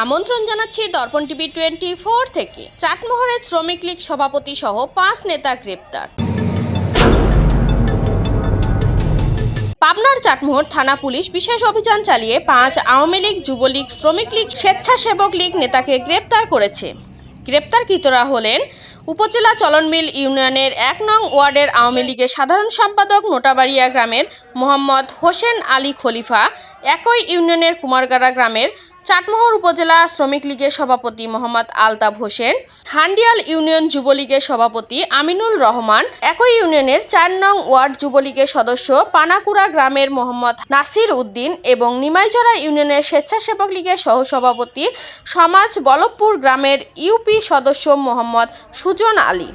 আমন্ত্রণ জানাচ্ছি দর্পণ TV twenty four থেকে। চাটমোহরের শ্রমিক লীগ সভাপতি সহ পাঁচ নেতা গ্রেপ্তার। পাবনার চাটমোহর থানা পুলিশ বিশেষ অভিযান চালিয়ে পাঁচ আওয়ামী লীগ যুবলীগ শ্রমিক লীগ স্বেচ্ছাসেবক লীগ নেতাকে গ্রেপ্তার করেছে। গ্রেপ্তারকৃতরা হলেন উপজেলা চলনবিল ইউনিয়নের এক নং ওয়ার্ডের আওয়ামী লীগের সাধারণ সম্পাদক নোটাবাড়িয়া গ্রামের মোহাম্মদ হোসেন আলী খলিফা, একই ইউনিয়নের কুমারগাড়া গ্রামের চাটমোহর উপজেলা শ্রমিক লীগের সভাপতি মোহাম্মদ আলতাফ হোসেন, হান্ডিয়াল ইউনিয়ন যুবলীগের সভাপতি আমিনুল রহমান, একই ইউনিয়নের চার নং ওয়ার্ড যুবলীগের সদস্য পানাকুড়া গ্রামের মোহাম্মদ নাসির উদ্দিন এবং নিমাইজরা ইউনিয়নের স্বেচ্ছাসেবক লীগের সহসভাপতি সমাজ বলবপুর গ্রামের ইউপি সদস্য মোহাম্মদ সুজন আলী।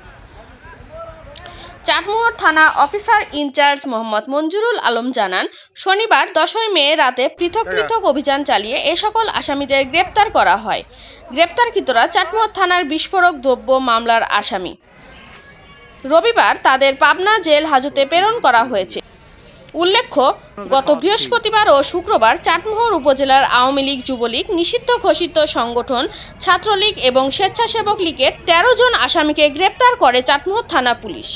চাটমোহর থানা officer in charge Mohammad Manjurul Alam জানান শনিবার দশই মে রাতে পৃথক পৃথক অভিযান চালিয়ে এ সকল আসামিদের গ্রেপ্তার করা হয়। গ্রেপ্তারকৃতরা চাটমোহর থানার বিস্ফোরক দ্রব্য মামলার আসামি। রবিবার তাদের পাবনা জেল হাজতে প্রেরণ করা হয়েছে। উল্লেখ্য গত বৃহস্পতিবার ও শুক্রবার চাটমোহর উপজেলার আওয়ামী লীগ যুবলীগ নিষিদ্ধ ঘোষিত সংগঠন ছাত্রলীগ এবং স্বেচ্ছাসেবক লীগের তেরো জন আসামিকে গ্রেপ্তার করে চাটমোহর থানা পুলিশ।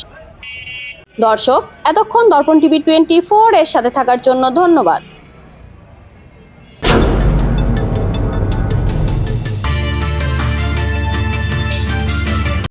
দর্শক এতক্ষণ দর্পণ টিভি টোয়েন্টি ফোর এর সাথে থাকার জন্য ধন্যবাদ।